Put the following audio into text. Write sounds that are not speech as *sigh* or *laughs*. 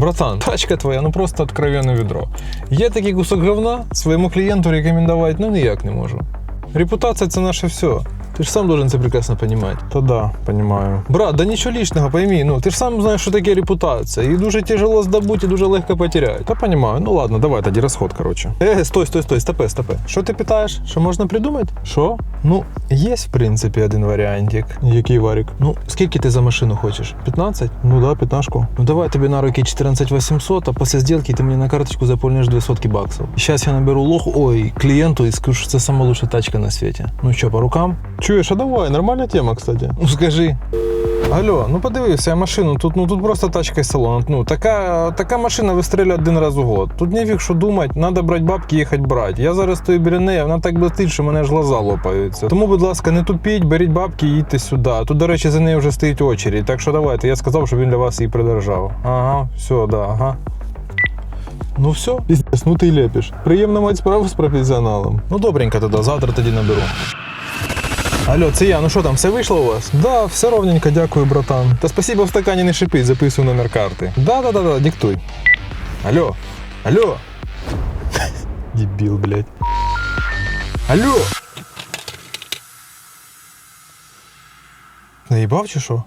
Братан, тачка твоя, ну просто откровенне відро. Є такий кусок говна, своєму клієнту рекомендувати ну ніяк не можу. Репутація це наше все. Ти ж сам должен це прекрасно понимать. Та да, понимаю. Брат, да нічого личного, пойми, ну ти ж сам знаєш, що таке репутація. Її дуже тяжело здобути і дуже легко потеряти. Та понимаю. Ну ладно, давай тоді розход, короче. Е, стой, стой, стой, стопе, стопе. Що ти питаєш? Що можна придумати? Що? Ну, є, в принципі, один варіантик. Який варік? Ну, скільки ти за машину хочеш? 15? Ну да, 15. Ну давай тобі на руки 14 800, а після сделки ти мені на карточку заповниш 2 сотки баксів. Зараз я наберу лох, ой, клієнту і скажу, що це найкраща тачка на світі. Ну що, по рукам? Чуєш, а давай, нормальна тема, кстати. Ну скажи. Алло, ну подивився я машину. Тут ну тут просто тачка із салону. Ну така, така машина вистрілює один раз у год. Тут нефіг що думати, треба брати бабки, їхати брати. Я зараз стою біля неї, вона так блистить, що мене аж глаза лопаються. Тому, будь ласка, не тупіть, беріть бабки і їдьте сюди. Тут, до речі, за нею вже стоїть очередь. Так що давайте, я сказав, щоб він для вас її придержав. Ага, все, да, ага. Ну все, піздець, ну ти лепиш. Приємно мати справу з професіоналом. Ну добренько тоді, завтра тоді наберу. Алло, це я, ну що там, все вийшло у вас? Да, все ровненько, дякую, братан. Та спасибо в стакані не шипить, записую номер карти. Да, да, да, да, диктуй. Алло, алло. *laughs* Дебіл, блядь. Алло. Наїбав чи що?